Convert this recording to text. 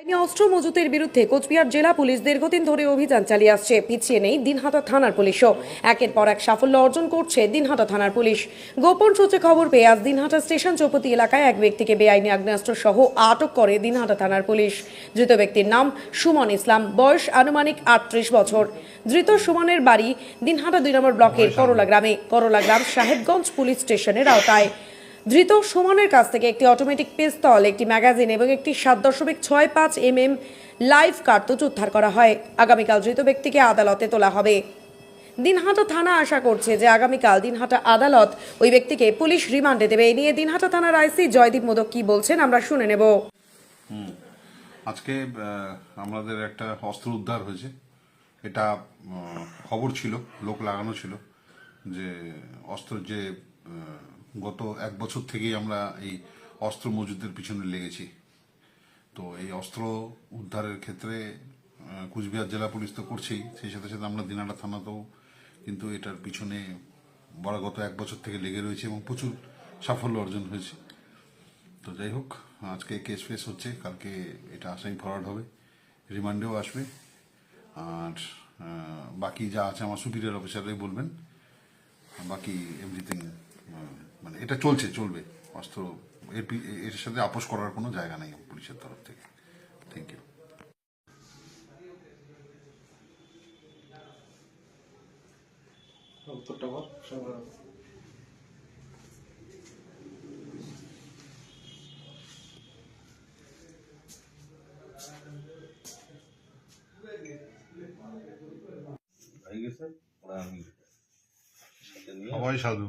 আইনি অস্ত্র মজুতের বিরুদ্ধে কোচবিহার জেলা পুলিশ দীর্ঘদিন ধরে অভিযান চালিয়ে আসছে। পিছিয়ে নেই দিনহাটা থানার পুলিশও। একের পর এক সাফল্য অর্জন করছে দিনহাটা থানার পুলিশ। গোপন সূত্রে খবর পেয়ে আজ দিনহাটা স্টেশন চৌপতি এলাকায় এক ব্যক্তিকে বেআইনি আগ্নেয়াস্ত্র সহ আটক করে দিনহাটা থানার পুলিশ। ধৃত ব্যক্তির নাম সুমন ইসলাম বয়স আনুমানিক আটত্রিশ বছর। ধৃত সুমনের বাড়ি দিনহাটা দুই নম্বর ব্লকের করলা গ্রামে। করলা গ্রাম সাহেবগঞ্জ পুলিশ স্টেশনের আওতায়। ধৃত সুমনের কাছ থেকে একটি অটোমেটিক পিস্তল একটি ম্যাগাজিন এবং একটি সাত দশমিক ছয় পাঁচ এম এম লাইভ কার্তুজ উদ্ধার করা হয়। আগামীকাল ধৃত ব্যক্তিকে আদালতে তোলা হবে। দিনহাটা থানা আশা করছে যে আগামীকাল দিনহাটা আদালত ওই ব্যক্তিকে পুলিশ রিমান্ডে দেবে। এই নিয়ে দিনহাটা থানার আইসি জয়দীপ মোদক কি বলছেন আমরা শুনে নেব। আজকে আমাদের একটা অস্ত্র উদ্ধার হয়েছে। এটা খবর ছিল, লোক লাগানো ছিল যে অস্ত্র যে গত এক বছর থেকেই আমরা এই অস্ত্র মজুদের পিছনে লেগেছি। তো এই অস্ত্র উদ্ধারের ক্ষেত্রে কুচবিহার জেলা পুলিশ তো করছেই, সেই সাথে সাথে আমরা দিনাটা থানাতেও কিন্তু এটার পিছনে বড় গত এক বছর থেকে লেগে রয়েছে এবং প্রচুর সাফল্য অর্জন হয়েছে। তো যাই হোক, আজকে কেস ফেস হচ্ছে, কালকে এটা আসামি ফরওয়ার্ড হবে, রিমান্ডেও আসবে। আর বাকি যা আছে আমার সুপিরিয়র অফিসাররাই বলবেন, বাকি এভরিথিং মানে এটা চলছে চলবে। অস্ত্র এর এর সাথে আপোষ করার কোনো জায়গা নেই পুলিশের তরফ থেকে। থ্যাংক ইউ উত্তরটা বল হয়ে গেছে ওরা আমি সবাই সাধু।